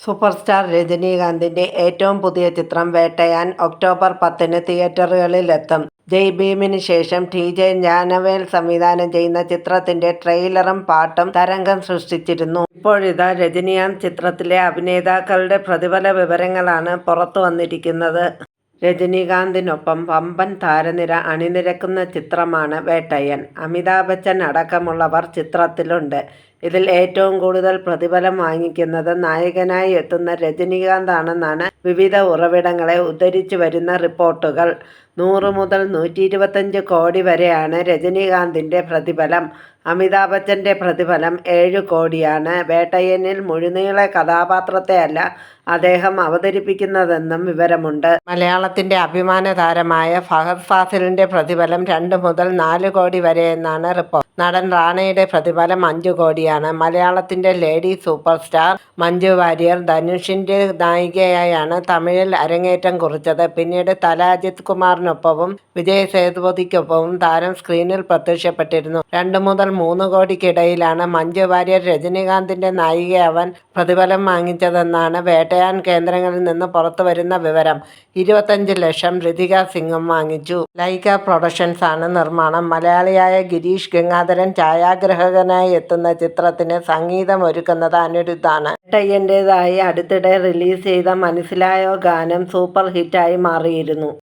Super star രജനീകാന്തിന്റെ ഏറ്റവും പുതിയ ചിത്രം വേട്ടയാൻ ഒക്ടോബർ പത്തിന് തിയേറ്ററുകളിലെത്തും. ജയ് ഭീമിന് ശേഷം ടി. ജെ. ജ്ഞാനവേൽ സംവിധാനം ചെയ്യുന്ന ചിത്രത്തിന്റെ ട്രെയിലറും പാട്ടും തരംഗം സൃഷ്ടിച്ചിരുന്നു. ഇപ്പോഴിതാ രജനീകാന്ത് ചിത്രത്തിലെ അഭിനേതാക്കളുടെ പ്രതിഫല വിവരങ്ങളാണ് പുറത്തുവന്നിരിക്കുന്നത്. രജനീകാന്തിനൊപ്പം വമ്പൻ താരനിര അണിനിരക്കുന്ന ചിത്രമാണ് വേട്ടയ്യൻ. അമിതാഭ് ബച്ചൻ അടക്കമുള്ളവർ ചിത്രത്തിലുണ്ട്. ഇതിൽ ഏറ്റവും കൂടുതൽ പ്രതിഫലം വാങ്ങിക്കുന്നത് നായകനായി എത്തുന്ന രജനീകാന്താണെന്നാണ് വിവിധ ഉറവിടങ്ങളെ ഉദ്ധരിച്ചു വരുന്ന റിപ്പോർട്ടുകൾ. നൂറ് മുതൽ നൂറ്റി ഇരുപത്തഞ്ച് കോടി വരെയാണ് രജനീകാന്തിന്റെ പ്രതിഫലം. അമിതാഭ് ബച്ചന്റെ പ്രതിഫലം ഏഴ് കോടിയാണ്. വേട്ടയ്യനിൽ മുഴുനീള കഥാപാത്രത്തെയല്ല അദ്ദേഹം അവതരിപ്പിക്കുന്നതെന്നും വിവരമുണ്ട്. മലയാളത്തിന്റെ അഭിമാന താരമായ ഫഹദ് ഫാസിലിന്റെ പ്രതിഫലം രണ്ട് മുതൽ നാല് കോടി വരെയെന്നാണ് റിപ്പോർട്ട്. നടൻ റാണയുടെ പ്രതിഫലം അഞ്ചു കോടിയാണ്. മലയാളത്തിന്റെ lady super star Manju Warrier ധനുഷിന്റെ നായികയായാണ് തമിഴിൽ അരങ്ങേറ്റം കുറിച്ചത്. പിന്നീട് തല അജിത് കുമാറിനൊപ്പവും വിജയ് സേതുപതിക്കൊപ്പവും താരം സ്ക്രീനിൽ പ്രത്യക്ഷപ്പെട്ടിരുന്നു. രണ്ട് മുതൽ മൂന്ന് കോടിക്കിടയിലാണ് മഞ്ജു വാര്യർ രജനീകാന്തിന്റെ നായികയാവാൻ പ്രതിഫലം വാങ്ങിച്ചതെന്നാണ് വേട്ടയാൻ കേന്ദ്രങ്ങളിൽ നിന്ന് പുറത്തു വരുന്ന വിവരം. ഇരുപത്തഞ്ച് ലക്ഷം ഋതിക സിംഗും വാങ്ങിച്ചു. ലൈക്ക ആണ് നിർമ്മാണം. മലയാളിയായ ഗിരീഷ് ഗംഗാധരൻ ഛായാഗ്രാഹകനായി എത്തുന്ന ചിത്രത്തിന് സംഗീതം ഒരുക്കുന്നത് അനിരുദ്ധാണ്. വേട്ടയ്യന്റെതായി അടുത്തിടെ റിലീസ് ചെയ്ത മനസ്സിലായോ ഗാനം സൂപ്പർ ഹിറ്റായി മാറിയിരുന്നു.